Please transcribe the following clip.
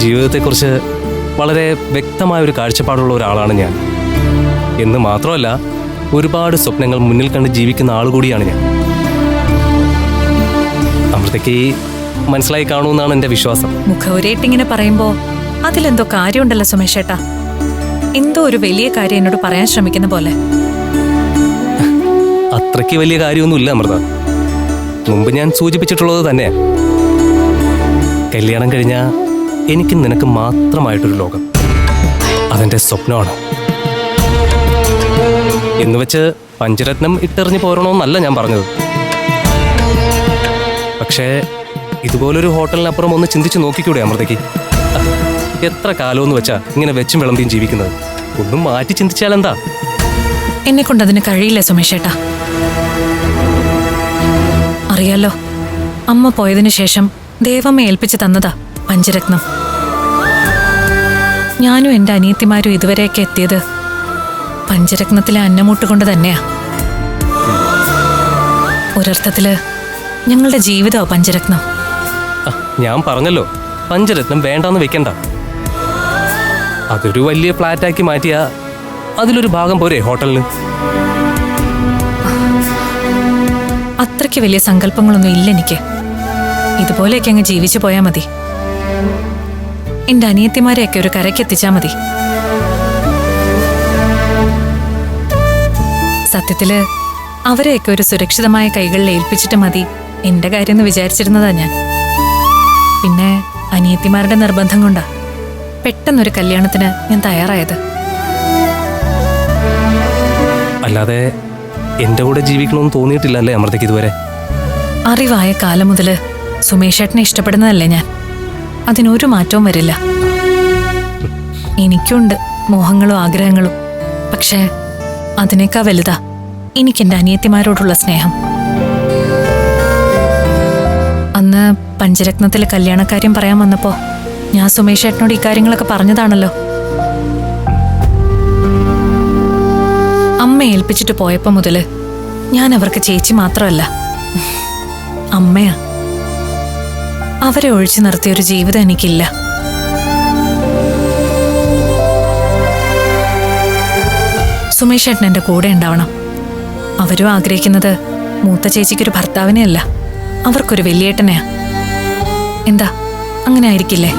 ജീവിതത്തെക്കുറിച്ച് വളരെ വ്യക്തമായ ഒരു കാഴ്ചപ്പാടുള്ള ഒരാളാണ് ഞാൻ. എന്ന് മാത്രമല്ല ഒരുപാട് സ്വപ്നങ്ങൾ മുന്നിൽ കണ്ട് ജീവിക്കുന്ന ആൾ കൂടിയാണ് ഞാൻ. അമൃതയ്ക്ക് മനസ്സിലായി കാണുമെന്നാണ് എന്റെ വിശ്വാസം. മുഖവുരേട്ടിങ്ങനെ പറയുമ്പോ അതിലെന്തോ കാര്യമുണ്ടല്ലോ സുമേഷേട്ടാ. എന്തോ ഒരു വലിയ കാര്യം എന്നോട് പറയാൻ ശ്രമിക്കുന്ന പോലെ. അത്രയ്ക്ക് വലിയ കാര്യമൊന്നുമില്ല അമൃത. മുമ്പ് ഞാൻ സൂചിപ്പിച്ചിട്ടുള്ളത് തന്നെ കല്യാണം കഴിഞ്ഞാൽ എനിക്ക് നിനക്ക് മാത്രമായിട്ടൊരു ലോകം. അതെന്റെ സ്വപ്നമാണ്. എന്ന് വെച്ച് പഞ്ചരത്നം ഇട്ടെറിഞ്ഞു പോരണമെന്നല്ല ഞാൻ പറഞ്ഞത്. പക്ഷേ ഇതുപോലൊരു ഹോട്ടലിനപ്പുറം ഒന്ന് ചിന്തിച്ച് നോക്കിക്കൂടെ അമൃതയ്ക്ക്? എത്ര കാലമെന്ന് വെച്ചാ ഇങ്ങനെ വെച്ചും വിളമ്പിയും ജീവിക്കുന്നത്? ഒന്നും മാറ്റി ചിന്തിച്ചാൽ എന്താ എന്നെ കൊണ്ട് അതിന് കഴിയില്ല സുമേഷേട്ടാ? അറിയാലോ അമ്മ പോയതിനു ശേഷം ദേവമ്മ ഏൽപ്പിച്ചു തന്നതാ പഞ്ചരത്നം. ഞാനും എന്റെ അനിയത്തിമാരും ഇതുവരെയൊക്കെ എത്തിയത് പഞ്ചരത്നത്തിലെ അന്നമൂട്ട് കൊണ്ട് തന്നെയാ. ഒരർത്ഥത്തിൽ ഞങ്ങളുടെ ജീവിതമോ പഞ്ചരത്നം. ഞാൻ പറഞ്ഞല്ലോ പഞ്ചരത്നം വേണ്ടെന്ന് വെക്കണ്ട. അതൊരു വലിയ ഫ്ലാറ്റാക്കി മാറ്റിയ അതിലൊരു ഭാഗം പോരെ ഹോട്ടലിന്. അത്രയ്ക്ക് വലിയ സങ്കല്പങ്ങളൊന്നും ഇല്ല എനിക്ക് ഇതുപോലെയൊക്കെ അങ്ങ് ജീവിച്ചു പോയാൽ മതി. എന്റെ അനിയത്തിമാരെയൊക്കെ ഒരു കരയ്ക്കെത്തിച്ചാ മതി. സത്യത്തിൽ അവരെയൊക്കെ ഒരു സുരക്ഷിതമായ കൈകളിൽ ഏൽപ്പിച്ചിട്ട് മതി. എന്റെ കാര്യം എന്ന് വിചാരിച്ചിരുന്നതാ ഞാൻ. പിന്നെ അനിയത്തിമാരുടെ നിർബന്ധം കൊണ്ടാ പെട്ടെന്നൊരു കല്യാണത്തിന് ഞാൻ തയ്യാറായത്. അല്ലാതെ എന്റെ കൂടെ ജീവിക്കണമെന്ന് തോന്നിയിട്ടില്ല അല്ലേ അമൃതയ്ക്ക് ഇതുവരെ? അറിവായ കാലം മുതൽ സുമേഷേട്ടനെ ഇഷ്ടപ്പെടുന്നതല്ലേ ഞാൻ. അതിനൊരു മാറ്റവും വരില്ല. എനിക്കുണ്ട് മോഹങ്ങളും ആഗ്രഹങ്ങളും. പക്ഷേ അതിനേക്കാ വലുതാ എനിക്കെന്റെ അനിയത്തിമാരോടുള്ള സ്നേഹം. അന്ന് പഞ്ചരത്നത്തിലെ കല്യാണക്കാര്യം പറയാൻ വന്നപ്പോ ഞാൻ സുമേഷ് ഏട്ടനോട് ഇക്കാര്യങ്ങളൊക്കെ പറഞ്ഞതാണല്ലോ. അമ്മ ഏൽപ്പിച്ചിട്ട് പോയപ്പോ മുതൽ ഞാൻ അവർക്ക് ചേച്ചി മാത്രമല്ല. അമ്മയാ അവരെ ഒഴിച്ചു നിർത്തിയ ഒരു ജീവിതം എനിക്കില്ല. സുമേഷ് ഏട്ടൻ എന്റെ കൂടെ ഉണ്ടാവണം. അവരും ആഗ്രഹിക്കുന്നത് മൂത്ത ചേച്ചിക്കൊരു ഭർത്താവിനെയല്ല. അവർക്കൊരു വലിയേട്ടനെയാ. എന്താ? അങ്ങനെ ആയിരിക്കില്ലേ?